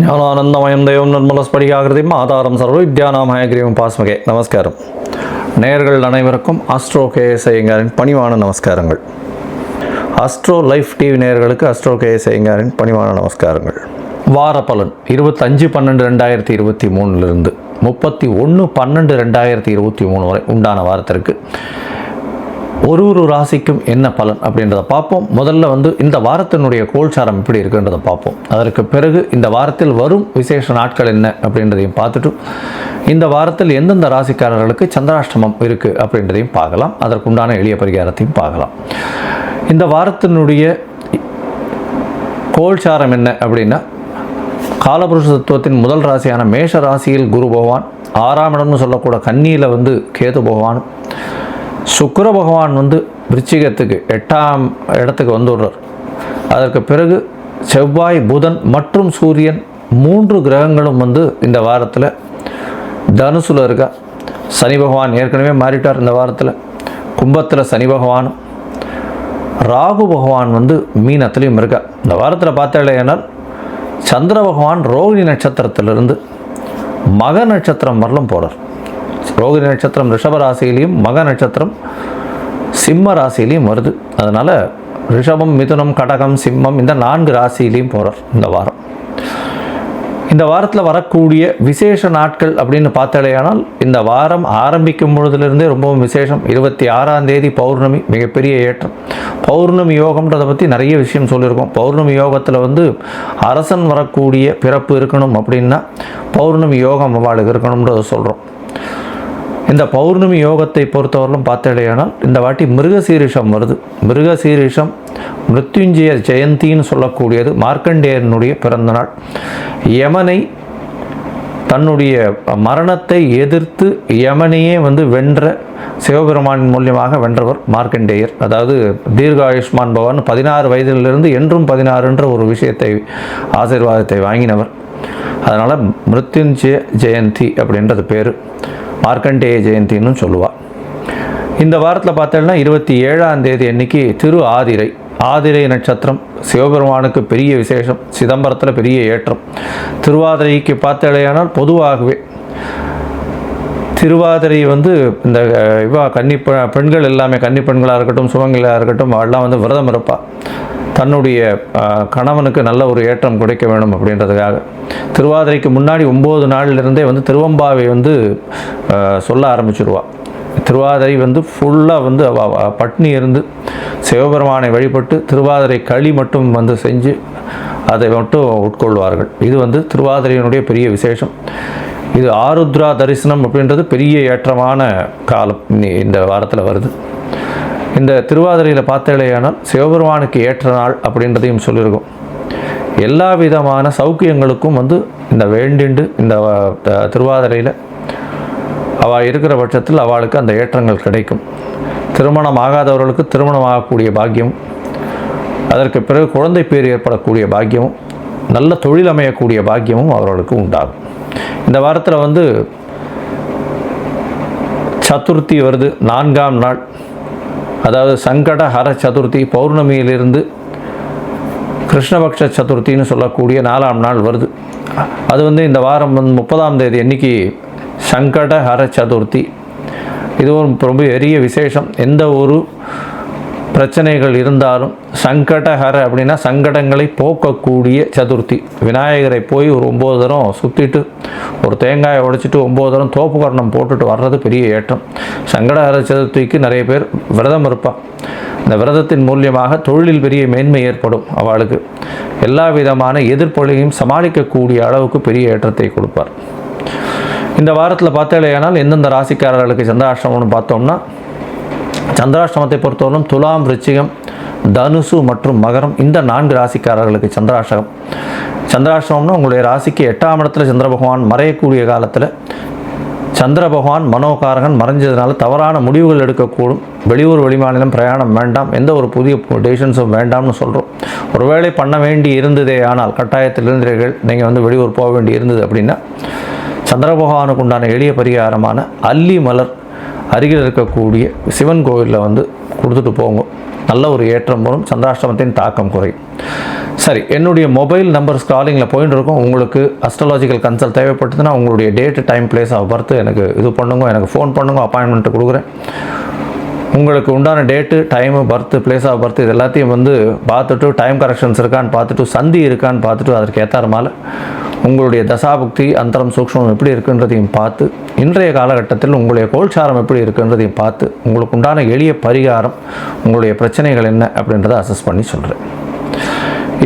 ஞானானந்தமயம் தெய்வம் நிர்மலஸ்படிகாகிருதியும் ஆதாரம் சர்வ வித்யானாமயகிரியும் பாஸ்மகே நமஸ்காரம். நேயர்கள் அனைவருக்கும் அஸ்ட்ரோ கேஎஸ்ஐங்காரின் பணிவான நமஸ்காரங்கள். அஸ்ட்ரோ லைஃப் டிவி நேயர்களுக்கு அஸ்ட்ரோ கேஎஸ்ஐங்காரின் பணிவான நமஸ்காரங்கள். வார பலன் இருபத்தஞ்சு பன்னெண்டு ரெண்டாயிரத்தி இருபத்தி மூணுலேருந்து முப்பத்தி ஒன்று பன்னெண்டு ரெண்டாயிரத்தி இருபத்தி மூணு வரை உண்டான வாரத்திற்கு ஒரு ஒரு ராசிக்கும் என்ன பலன் அப்படின்றத பார்ப்போம். முதல்ல வந்து இந்த வாரத்தினுடைய கோல்சாரம் எப்படி இருக்குன்றதை பார்ப்போம். அதற்கு பிறகு இந்த வாரத்தில் வரும் விசேஷ நாட்கள் என்ன அப்படின்றதையும் பார்த்துட்டு இந்த வாரத்தில் எந்தெந்த ராசிக்காரர்களுக்கு சந்திராஷ்டமம் இருக்குது அப்படின்றதையும் பார்க்கலாம். அதற்குண்டான எளிய பரிகாரத்தையும் பார்க்கலாம். இந்த வாரத்தினுடைய கோல்சாரம் என்ன அப்படின்னா காலபுருஷ தத்துவத்தின் முதல் ராசியான மேஷ ராசியில் குரு பகவான் ஆறாம் இடம்னு சொல்லக்கூட கன்னியில் வந்து கேது பகவான் சுக்கர பகவான் வந்து விருச்சிகத்துக்கு எட்டாம் இடத்துக்கு வந்துடுறார். அதற்கு பிறகு செவ்வாய் புதன் மற்றும் சூரியன் மூன்று கிரகங்களும் வந்து இந்த வாரத்தில் தனுசுல இருக்கா. சனி பகவான் ஏற்கனவே மாறிட்டார் இந்த வாரத்தில். கும்பத்தில் சனி பகவானும் ராகு பகவான் வந்து மீனத்துலேயும் இருக்கா. இந்த வாரத்தில் பார்த்தாலேனால் சந்திர பகவான் ரோகிணி நட்சத்திரத்திலிருந்து மக நட்சத்திரம் வரலும் போகிறார் ரோகிணி நட்சத்திரம் ரிஷப ராசியிலையும் மக நட்சத்திரம் சிம்ம ராசியிலையும் வருது. அதனால் ரிஷபம் மிதுனம் கடகம் சிம்மம் இந்த நான்கு ராசியிலையும் போகிறார் இந்த வாரம். இந்த வாரத்தில் வரக்கூடிய விசேஷ நாட்கள் அப்படின்னு பார்த்தாலேயானால் இந்த வாரம் ஆரம்பிக்கும் பொழுதுலேருந்தே ரொம்பவும் விசேஷம். இருபத்தி ஆறாம் தேதி பௌர்ணமி மிகப்பெரிய ஏற்றம். பௌர்ணமி யோகம்ன்றதை பற்றி நிறைய விஷயம் சொல்லியிருக்கோம். பௌர்ணமி யோகத்தில் வந்து அரசன் வரக்கூடிய பிறப்பு இருக்கணும் அப்படின்னா பௌர்ணமி யோகம் அவளுக்கு இருக்கணும்ன்றதை சொல்கிறோம் இந்த பௌர்ணமி யோகத்தை பொறுத்தவரையிலும் பார்த்தடையானால் இந்த வாட்டி மிருகசீரிஷம் வருது. மிருகசீரிஷம் மிருத்யுஞ்சய ஜெயந்தின்னு சொல்லக்கூடியது மார்க்கண்டேயனுடைய பிறந்தநாள். யமனை தன்னுடைய மரணத்தை எதிர்த்து யமனையே வந்து வென்ற சிவபெருமானின் மூலியமாக வென்றவர் மார்க்கண்டேயர். அதாவது தீர்காயுஷ்மான் பவன் பதினாறு வயதிலிருந்து என்றும் பதினாறுன்ற ஒரு விஷயத்தை ஆசீர்வாதத்தை வாங்கினவர். அதனால் மிருத்யுஞ்சய ஜெயந்தி அப்படின்றது பேர். மார்க்கண்டேய ஜெயந்தின்னு சொல்லுவாள் இந்த வாரத்தில் பார்த்தோம்னா இருபத்தி ஏழாம் தேதி அன்னைக்கு திரு ஆதிரை ஆதிரை நட்சத்திரம் சிவபெருமானுக்கு பெரிய விசேஷம் சிதம்பரத்தில் பெரிய ஏற்றம். திருவாதிரைக்கு பார்த்தலையானால் பொதுவாகவே திருவாதிரை வந்து இந்த இவா கன்னி பெண்கள் எல்லாமே கன்னி பெண்களாக இருக்கட்டும் சுமங்களாக இருக்கட்டும் எல்லாம் வந்து விரதம் இருப்பாள் தன்னுடைய கணவனுக்கு நல்ல ஒரு ஏற்றம் கிடைக்க வேணும் அப்படின்றதுக்காக. திருவாதிரைக்கு முன்னாடி ஒம்பது நாள்லேருந்தே வந்து திருவம்பாவை வந்து சொல்ல ஆரம்பிச்சிருவா. திருவாதிரை வந்து ஃபுல்லாக வந்து பட்னி இருந்து சிவபெருமானை வழிபட்டு திருவாதிரை களி மட்டும் வந்து செஞ்சு அதை மட்டும் உட்கொள்வார்கள். இது வந்து திருவாதிரையினுடைய பெரிய விசேஷம். இது ஆருத்ரா தரிசனம் அப்படின்றது பெரிய ஏற்றமான காலம். இந்த வாரத்தில் வருது. இந்த திருவாதிரையில் பார்த்தாலேயானால் சிவபெருமானுக்கு ஏற்ற நாள் அப்படின்றதையும் சொல்லியிருக்கோம். எல்லா விதமான சௌக்கியங்களுக்கும் வந்து இந்த வேண்டிண்டு இந்த திருவாதிரையில் அவள் இருக்கிற பட்சத்தில் அவளுக்கு அந்த ஏற்றங்கள் கிடைக்கும். திருமணம் ஆகாதவர்களுக்கு திருமணம் ஆகக்கூடிய பாக்கியம் அதற்கு பிறகு குழந்தை பேர் ஏற்படக்கூடிய பாக்கியமும் நல்ல தொழில் அமையக்கூடிய பாக்கியமும் அவர்களுக்கு உண்டாகும். இந்த வாரத்தில் வந்து சதுர்த்தி வருது நான்காம் நாள். அதாவது சங்கட ஹர சதுர்த்தி பௌர்ணமியிலிருந்து கிருஷ்ணபக்ஷ சதுர்த்தின்னு சொல்லக்கூடிய நாலாம் நாள் வருது. அது வந்து இந்த வாரம் வந்து முப்பதாம் தேதி அன்னைக்கு சங்கட ஹர சதுர்த்தி. இதுவும் ரொம்ப பெரிய விசேஷம். எந்த ஒரு பிரச்சனைகள் இருந்தாலும் சங்கடஹர அப்படின்னா சங்கடங்களை போக்கக்கூடிய சதுர்த்தி. விநாயகரை போய் ஒரு ஒம்பது தரம் சுற்றிட்டு ஒரு தேங்காயை உடைச்சிட்டு ஒம்பது தரம் தோப்பு கரணம் போட்டுட்டு வர்றது பெரிய ஏற்றம். சங்கடஹர சதுர்த்திக்கு நிறைய பேர் விரதம் இருப்பாள் இந்த விரதத்தின் மூலியமாக தொழிலில் பெரிய மேன்மை ஏற்படும் அவளுக்கு. எல்லா விதமான எதிர்ப்பொழியும் சமாளிக்கக்கூடிய அளவுக்கு பெரிய ஏற்றத்தை கொடுப்பார். இந்த வாரத்தில் பார்த்தாலேயானால் எந்தெந்த ராசிக்காரர்களுக்கு சந்திராஷ்டமம்னு பார்த்தோம்னா சந்திராஷ்டமத்தை பொறுத்தவரைக்கும் துலாம் ரிச்சிகம் தனுசு மற்றும் மகரம் இந்த நான்கு ராசிக்காரர்களுக்கு சந்திராஷ்டகம். சந்திராஷ்டமம்னா உங்களுடைய ராசிக்கு எட்டாம் இடத்துல சந்திர பகவான் மறையக்கூடிய காலத்தில் சந்திர பகவான் மனோகாரகன் மறைஞ்சதுனால தவறான முடிவுகள் எடுக்கக்கூடும். வெளியூர் வெளிமாநிலம் பிரயாணம் வேண்டாம். எந்த ஒரு புதிய டெசிஷன்ஸும் வேண்டாம்னு சொல்கிறோம் ஒருவேளை பண்ண வேண்டி இருந்ததே ஆனால் கட்டாயத்தில் இருந்தீர்கள். நீங்கள் வந்து வெளியூர் போக வேண்டி இருந்தது அப்படின்னா சந்திர பகவானுக்கு உண்டான எளிய பரிகாரமான அல்லி மலர் அருகில் இருக்கக்கூடிய சிவன் கோவிலில் வந்து கொடுத்துட்டு போங்க. நல்ல ஒரு ஏற்றம் வரும். சந்திராஷ்டமத்தின் தாக்கம் குறையும். சரி என்னுடைய மொபைல் நம்பர் ஸ்காலிங்கில் போயிட்டு இருக்கும். உங்களுக்கு அஸ்ட்ராலாஜிக்கல் கன்சல்ட் தேவைப்பட்டதுன்னா உங்களுடைய date time place of birth எனக்கு இது பண்ணுங்க. எனக்கு ஃபோன் பண்ணுங்க. அப்பாயின்மெண்ட் கொடுக்குறேன். உங்களுக்கு உண்டான date time birth place of birth இது எல்லாத்தையும் வந்து பார்த்துட்டு டைம் கரெக்ஷன்ஸ் இருக்கான்னு பார்த்துட்டு சந்தி இருக்கான்னு பார்த்துட்டு அதற்கு மேலே. உங்களுடைய தசாபுக்தி அந்தரம் சூக்ஷ்மம் எப்படி இருக்குன்றதையும் பார்த்து இன்றைய காலகட்டத்தில் உங்களுடைய கோல்சாரம் எப்படி இருக்குன்றதையும் பார்த்து உங்களுக்கு உண்டான எளிய பரிகாரம் உங்களுடைய பிரச்சனைகள் என்ன அப்படின்றத அசஸ் பண்ணி சொல்கிறேன்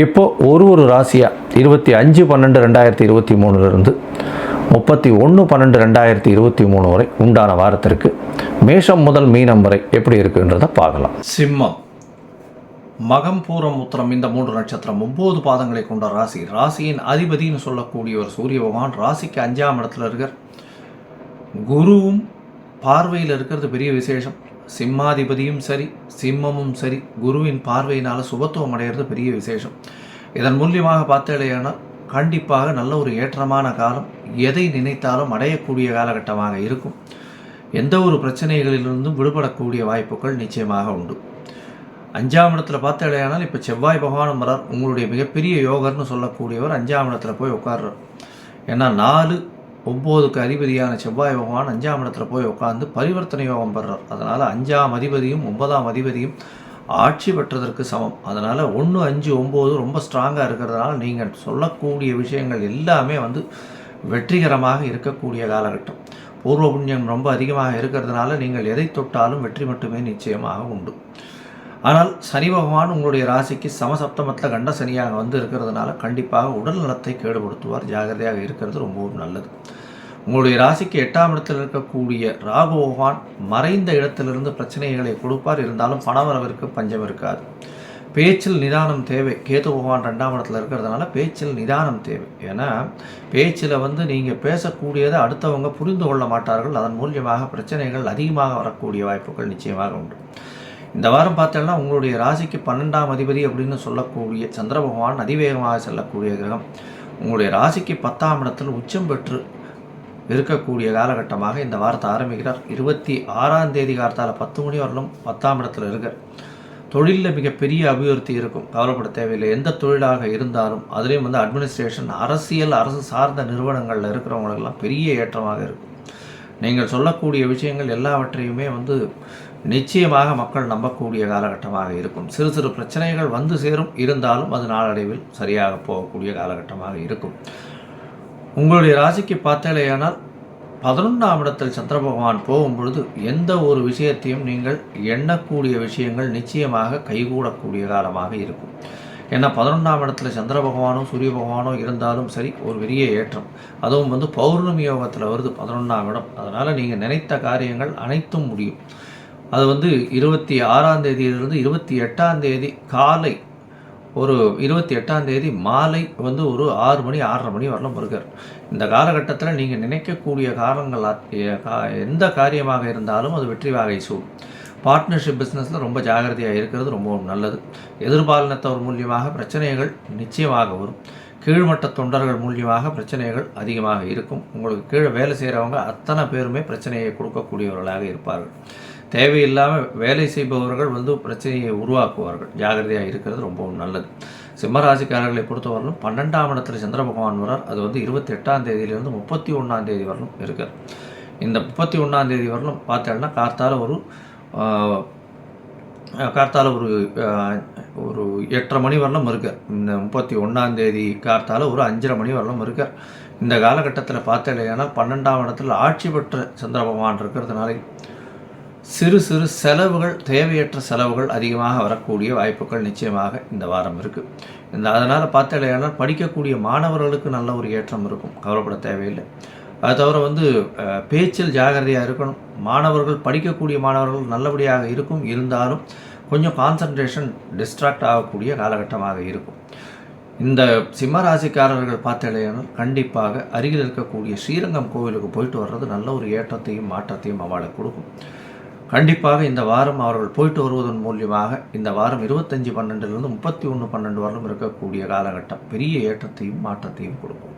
இப்போது ஒரு ஒரு ராசியாக இருபத்தி அஞ்சு பன்னெண்டு ரெண்டாயிரத்தி இருபத்தி மூணுலேருந்து முப்பத்தி ஒன்று பன்னெண்டு ரெண்டாயிரத்தி இருபத்தி மூணு வரை உண்டான வாரத்திற்கு மேஷம் முதல் மீனம் வரை எப்படி இருக்குன்றதை பார்க்கலாம். சிம்மம். மகம் பூரம் உத்திரம் இந்த மூன்று நட்சத்திரம் ஒன்பது பாதங்களை கொண்ட ராசி. ராசியின் அதிபதினு சொல்லக்கூடிய ஒரு சூரிய பகவான் ராசிக்கு அஞ்சாம் இடத்துல இருக்கார். குருவும் பார்வையில் இருக்கிறது பெரிய விசேஷம். சிம்மாதிபதியும் சரி சிம்மமும் சரி குருவின் பார்வையினால் சுபத்துவம் அடைகிறது பெரிய விசேஷம். இதன் மூலியமாக பார்த்தேடையானால் கண்டிப்பாக நல்ல ஒரு ஏற்றமான காலம் எதை நினைத்தாலும் அடையக்கூடிய காலகட்டமாக இருக்கும். எந்த ஒரு பிரச்சனைகளிலிருந்தும் விடுபடக்கூடிய வாய்ப்புகள் நிச்சயமாக உண்டு. அஞ்சாம் இடத்துல பார்த்தேடையானால் இப்போ செவ்வாய் பகவானும் வரார். உங்களுடைய மிகப்பெரிய யோகர்னு சொல்லக்கூடியவர் அஞ்சாம் இடத்துல போய் உட்கார்றார். ஏன்னா நாலு ஒம்போதுக்கு அதிபதியான செவ்வாய் பகவான் அஞ்சாம் இடத்துல போய் உட்காந்து பரிவர்த்தனை யோகம் பெறார் அதனால் அஞ்சாம் அதிபதியும் ஒன்பதாம் அதிபதியும் ஆட்சி பெற்றதற்கு சமம். அதனால் ஒன்று அஞ்சு ஒம்பது ரொம்ப ஸ்ட்ராங்காக இருக்கிறதுனால நீங்கள் சொல்லக்கூடிய விஷயங்கள் எல்லாமே வந்து வெற்றிகரமாக இருக்கக்கூடிய காலகட்டம். பூர்வ புண்ணியம் ரொம்ப அதிகமாக இருக்கிறதுனால நீங்கள் எதை தொட்டாலும் வெற்றி மட்டுமே நிச்சயமாக உண்டு. ஆனால் சனி பகவான் உங்களுடைய ராசிக்கு சமசப்தமத்தில் கண்ட சனியாக வந்து இருக்கிறதுனால கண்டிப்பாக உடல் நலத்தை கேடுபடுத்துவார். ஜாகிரதையாக இருக்கிறது ரொம்பவும் நல்லது. உங்களுடைய ராசிக்கு எட்டாம் இடத்தில் இருக்கக்கூடிய ராகு பகவான் மறைந்த இடத்திலிருந்து பிரச்சனைகளை கொடுப்பார். இருந்தாலும் பணவரவிற்கு பஞ்சம் இருக்காது. பேச்சில் நிதானம் தேவை. கேது பகவான் ரெண்டாம் இடத்துல இருக்கிறதுனால பேச்சில் நிதானம் தேவை. ஏன்னா பேச்சில் வந்து நீங்கள் பேசக்கூடியதை அடுத்தவங்க புரிந்து கொள்ள மாட்டார்கள். அதன் மூலியமாக பிரச்சனைகள் அதிகமாக வரக்கூடிய வாய்ப்புகள் நிச்சயமாக உண்டு. இந்த வாரம் பார்த்தோம்னா உங்களுடைய ராசிக்கு பன்னெண்டாம் அதிபதி அப்படின்னு சொல்லக்கூடிய சந்திர பகவான் அதிவேகமாக செல்லக்கூடிய கிரகம். உங்களுடைய ராசிக்கு பத்தாம் இடத்தில் உச்சம் பெற்று இருக்கக்கூடிய காலகட்டமாக இந்த வாரத்தை ஆரம்பிக்கிறார். இருபத்தி ஆறாம் தேதி காலத்தால் பத்து மணி வரலும் பத்தாம் இடத்துல இருக்கார். தொழிலில் மிகப்பெரிய அபிவிருத்தி இருக்கும். கவலைப்பட தேவையில்லை. எந்த தொழிலாக இருந்தாலும் அதுலேயும் வந்து அட்மினிஸ்ட்ரேஷன் அரசியல் அரசு சார்ந்த நிறுவனங்களில் இருக்கிறவங்களுக்கெல்லாம் பெரிய ஏற்றமாக இருக்கும். நீங்கள் சொல்லக்கூடிய விஷயங்கள் எல்லாவற்றையுமே வந்து நிச்சயமாக மக்கள் நம்பக்கூடிய காலகட்டமாக இருக்கும். சிறு சிறு பிரச்சனைகள் வந்து சேரும். இருந்தாலும் அது நாளடைவில் சரியாக போகக்கூடிய காலகட்டமாக இருக்கும். உங்களுடைய ராசிக்கு பார்த்தாலேயானால் பதினொன்றாம் இடத்தில் சந்திர பகவான் போகும் பொழுது எந்த ஒரு விஷயத்தையும் நீங்கள் எண்ணக்கூடிய விஷயங்கள் நிச்சயமாக கைகூடக்கூடிய காலமாக இருக்கும். ஏன்னா பதினொன்றாம் இடத்துல சந்திர பகவானோ சூரிய பகவானோ இருந்தாலும் சரி ஒரு பெரிய ஏற்றம். அதுவும் வந்து பௌர்ணமி யோகத்தில் வருது பதினொன்றாம் இடம். அதனால் நீங்கள் நினைத்த காரியங்கள் அனைத்தும் முடியும். அது வந்து இருபத்தி ஆறாம் தேதியிலிருந்து இருபத்தி எட்டாம் தேதி காலை ஒரு இருபத்தி எட்டாம் தேதி மாலை வந்து ஒரு ஆறு மணி ஆறரை மணி வரலாம் வருகிறார் இந்த காலகட்டத்தில் நீங்கள் நினைக்கக்கூடிய காரணங்கள் எந்த காரியமாக இருந்தாலும் அது வெற்றி வாகை சூடும் பார்ட்னர்ஷிப் பிஸ்னஸில் ரொம்ப ஜாகிரதையாக இருக்கிறது ரொம்பவும் நல்லது. எதிர்பாலினத்தவர் மூலியமாக பிரச்சனைகள் நிச்சயமாக வரும். கீழ்மட்ட தொண்டர்கள் மூலியமாக பிரச்சனைகள் அதிகமாக இருக்கும். உங்களுக்கு கீழே வேலை செய்கிறவங்க அத்தனை பேருமே பிரச்சனையை கொடுக்கக்கூடியவர்களாக இருப்பார்கள். தேவையில்லாமல் வேலை செய்பவர்கள் வந்து பிரச்சனையை உருவாக்குவார்கள். ஜாகிரதையாக இருக்கிறது ரொம்பவும் நல்லது. சிம்மராசிக்காரர்களை பொறுத்தவரையிலும் பன்னெண்டாம் இடத்துல சந்திர பகவான் வரார் அது வந்து இருபத்தி எட்டாம் தேதியிலிருந்து முப்பத்தி ஒன்றாம் தேதி வரலும் இருக்கார் இந்த முப்பத்தி ஒன்றாம் தேதி வரலும் பார்த்தோம்னா கார்த்தால ஒரு கார்த்தால ஒரு ஒரு எட்டரை மணி வரலும் இருக்கார் இந்த முப்பத்தி ஒன்றாம் தேதி கார்த்தால ஒரு அஞ்சரை மணி வரலும் இருக்கார் இந்த காலகட்டத்தில் பார்த்தலையானால் பன்னெண்டாம் இடத்துல ஆட்சி பெற்ற சந்திர பகவான் இருக்கிறதுனால சிறு சிறு செலவுகள் தேவையற்ற செலவுகள் அதிகமாக வரக்கூடிய வாய்ப்புகள் நிச்சயமாக இந்த வாரம் இருக்குது இந்த அதனால் பார்த்தலையானால் படிக்கக்கூடிய மாணவர்களுக்கு நல்ல ஒரு ஏற்றம் இருக்கும். கவலைப்பட தேவையில்லை. அது தவிர வந்து பேச்சில் ஜாகிரதையாக இருக்கணும். மாணவர்கள் படிக்கக்கூடிய மாணவர்கள் நல்லபடியாக இருக்கும். இருந்தாலும் கொஞ்சம் கான்சன்ட்ரேஷன் டிஸ்ட்ராக்ட் ஆகக்கூடிய காலகட்டமாக இருக்கும். இந்த சிம்மராசிக்காரர்கள் ராசிக்காரர்கள் கண்டிப்பாக அருகில் இருக்கக்கூடிய ஸ்ரீரங்கம் கோவிலுக்கு போயிட்டு வர்றது நல்ல ஒரு ஏற்றத்தையும் மாற்றத்தையும் அவளுக்கு கொடுக்கும். கண்டிப்பாக இந்த வாரம் அவர்கள் போயிட்டு வருவதன் மூலியமாக இந்த வாரம் இருபத்தஞ்சி பன்னெண்டுலேருந்து முப்பத்தி ஒன்று பன்னெண்டு வரலும் இருக்கக்கூடிய காலகட்டம். பெரிய ஏற்றத்தையும் மாற்றத்தையும் கொடுக்கும்.